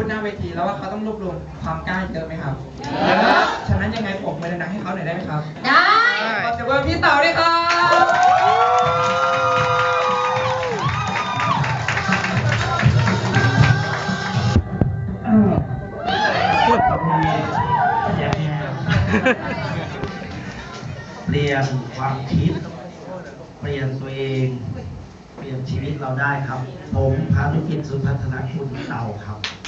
พูดหน้าเวทีแล้วว่าเขาต้องรวบรวมความกล้าเยอะไหมครับฉะนั้นยังไงปรบมือดังๆให้เขาหน่อยได้ไหมครับได้ขอเสียงปรบมือพี่เต๋าด้วยครับ เปลี่ยนความคิด เปลี่ยนตัวเอง เปลี่ยนชีวิตเราได้ครับ ผมพานุกิจสุพัฒนาคุณเต่าครับ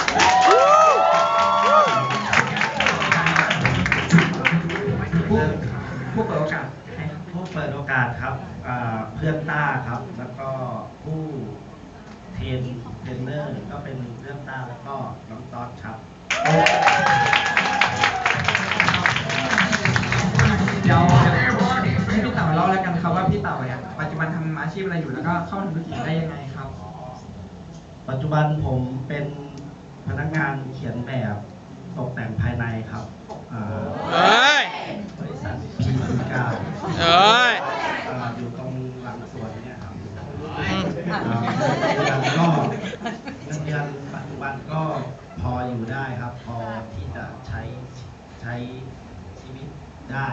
ผู้ผู้เปิดโอกาสให้ครับผู้เปิดโอกาสครับอ่าเพื่อนต้าครับ แล้วก็ผู้เทรนเทรนเนอร์ก็เป็นเพื่อนต้าแล้วก็น้องต๊อดครับ เดี๋ยวให้พี่เต๋าเล่าแล้วกันครับว่าพี่เต๋าเนี่ยปัจจุบันทำอาชีพอะไรอยู่แล้วก็เข้ามาทำธุรกิจได้ยังไงครับ ปัจจุบันผมเป็น พนักงานเขียนแบบตกแต่งภายในครับอ่าเอ้ยบริษัทพีซีเก้าเอ้ยอยู่ตรงหลังสวนเนี่ยครับอืมอ่าเงินเดือนก็เงินเดือนปัจจุบันก็พออยู่ได้ครับ พอที่จะใช้ใช้ชีวิตได้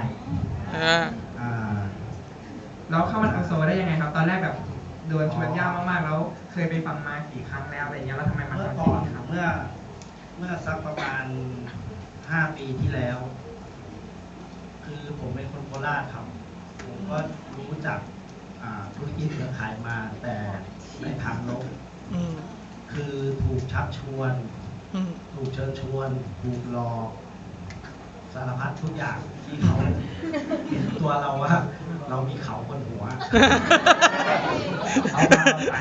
เออ อ่าแล้วเข้ามาทำโซได้ยังไงครับ ตอนแรกแบบ โดนชวนยากมากๆ แล้วเคยไปฟังมากี่ครั้งแล้วอะไรเงี้ยแล้วทำไมมาเมื่อทำก่ที่อนนี่ครับ เมื่อเมื่อสักประมาณห้าปีที่แล้ว คือผมเป็นคนโคราชครับ ผมก็รู้จักอ่าธุรกิจเครือข่ายมา แต่ในทางลบอืมคือถูกชักชวน อืม ถูกเชิญชวนถูกหลอกสารพัดทุกอย่างที่เขา เห็นตัวเราว่า เรามีเขาบนหัว เอามาเอาไป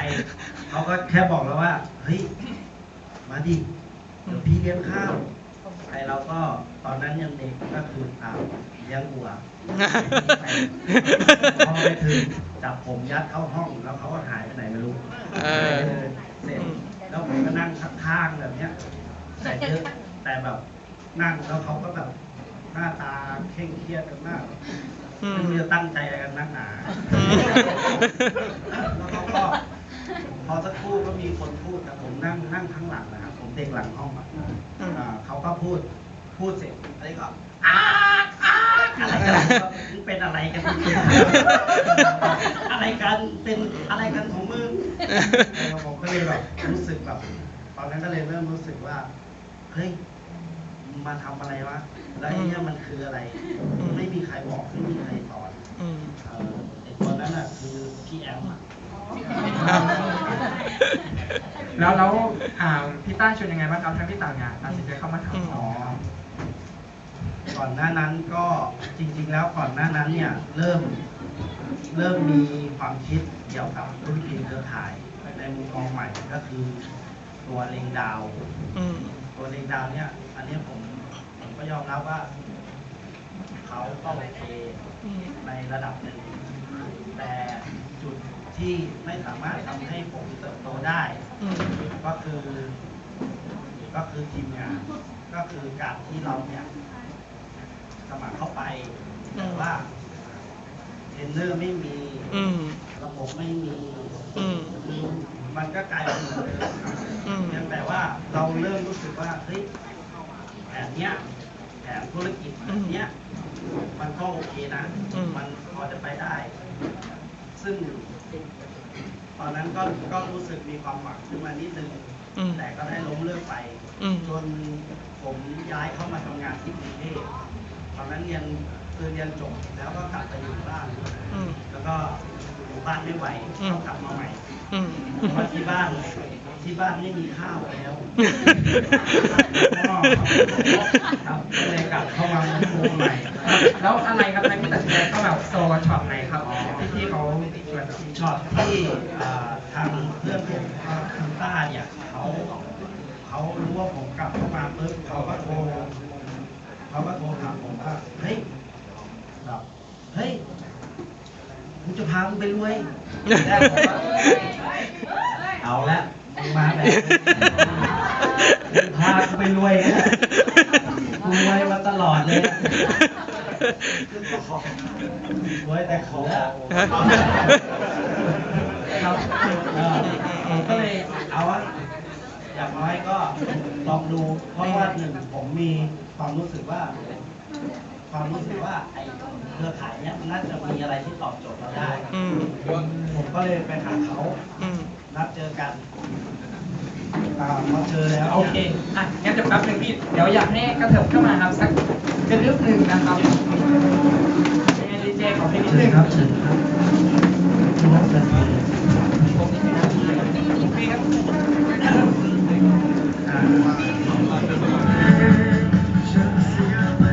เขาก็แค่บอกเราว่า เฮ้ย มาดิ เดี๋ยวพี่เลี้ยงข้าวไอเราก็ตอนนั้นยังเด็กก็คืออ่าเลี้ยงวัวพอไปถึงจับผมยัดเข้าห้องแล้วเขาก็หายไปไหนไม่รู้เออเสร็จแล้วผมก็นั่งข้างๆแบบเนี้ยแต่เยอะแต่แบบนั่งแล้วเขาก็แบบหน้าตาเคร่งเครียดกันมาก ไม่รู้จะตั้งใจอะไรกันนักหนาอืมแล้วเขาก็พอสักครู่ก็มีคนพูดแต่ผมนั่งนั่งข้างหลังนะครับผมเด็กหลังห้องอะอ่าเขาก็พูดพูดเสร็จอะไรก็อ้าอ้าอะไรกันครับมึงเป็นอะไรกัน อะไรกันเป็นอะไรกันของมึงแล้วผมก็เลยแบบรู้สึกแบบตอนนั้นก็เลยเริ่มรู้สึกว่าเฮ้ย มึงมาทำอะไรวะ แล้วไอ้เนี่ยมันคืออะไรไม่มีใครบอกไม่มีใครสอนอืม เอ่อไอ้ตัวนั้นอะคือพี่แอมอะแล้วแล้วอ่าพี่ต้าชวนยังไงบ้างครับทางพี่เต๋าเนี่ยตัดสินใจเข้ามาทำอ๋อ ก่อนหน้านั้นก็จริง ๆ แล้วก่อนหน้านั้นเนี่ยเริ่มเริ่มมีความคิดเกี่ยวกับธุรกิจเครือข่ายในมุมมองใหม่ก็คือตัวเลงดาว อืม ตัวเลงดาวเนี่ยอันเนี้ยผมผม ก็ยอมรับว่า เขาก็โอเคอืมในระดับหนึ่ง แต่จุดที่ไม่สามารถทำให้ผมเติบโตได้อืมก็คือก็คือทีมงาน ก็คือการที่เราเนี่ยสมัครเข้าไปแต่ว่าเทรนเนอร์ไม่มีอืมระบบไม่มีอืมคือมันก็กลายเป็นเหมือนเดิมครับอืมเพียงแต่ว่าเราเริ่มรู้สึกว่าเฮ้ยแผนเนี้ย แผนธุรกิจแบบเนี้ยมันก็โอเคนะอืมมันพอจะไปได้ ซึ่ง ตอนนั้นก็ก็รู้สึกมีความหวังขึ้นมานิดนึงอืมแต่ก็ได้ล้มเลิกไปอืมจนผมย้ายเข้ามาทำงานที่กรุงเทพตอนนั้นเรียนคือเรียนจบแล้วก็กลับไปอยู่บ้านอืมแล้วก็ อยู่บ้านไม่ไหวอืมต้องกลับมาใหม่อืมเพราะที่บ้านที่บ้านไม่มีข้าวแล้วก็ครับก็เลยกลับเข้ามาปรุงใหม่ แล้วอะไรครับทางที่ตัดสินใจเข้าแบบโซช็อปไหนครับที่พี่เขาชวนช็อตที่เอ่อทางเพื่อนผมก็คุณต้าเนี่ยเขาเขารู้ว่าผมกลับเข้ามาปุ๊บเขาก็โทรเขาก็โทรถามผมว่าเฮ้ยแบบเฮ้ย กูจะพามึงไปรวยแรกผมว่าเอาละมึงมาแบบนี้มึงพากูไปรวยนะกูรวยมาตลอดเลยรวยแต่ของครับเออผมก็เลยเอาว่าอย่างน้อยก็ลองดู เพราะว่าหนึ่งผมมีความรู้สึกว่า ความรู้สึกว่าไอ้เครือข่ายเนี้ยมันน่าจะมีอะไรที่ตอบโจทย์เราได้คอืม ผมก็เลยไปหาเขานัดเจอกันอ่าเจอแล้วโอเค อะ งั้นเดี๋ยวแป๊บนึงพี่ เดี๋ยวอยากให้กระเถิบเข้ามาครับสักกระดึ๊บหนึ่งนะครับเของดครับเชิญพี่ครับ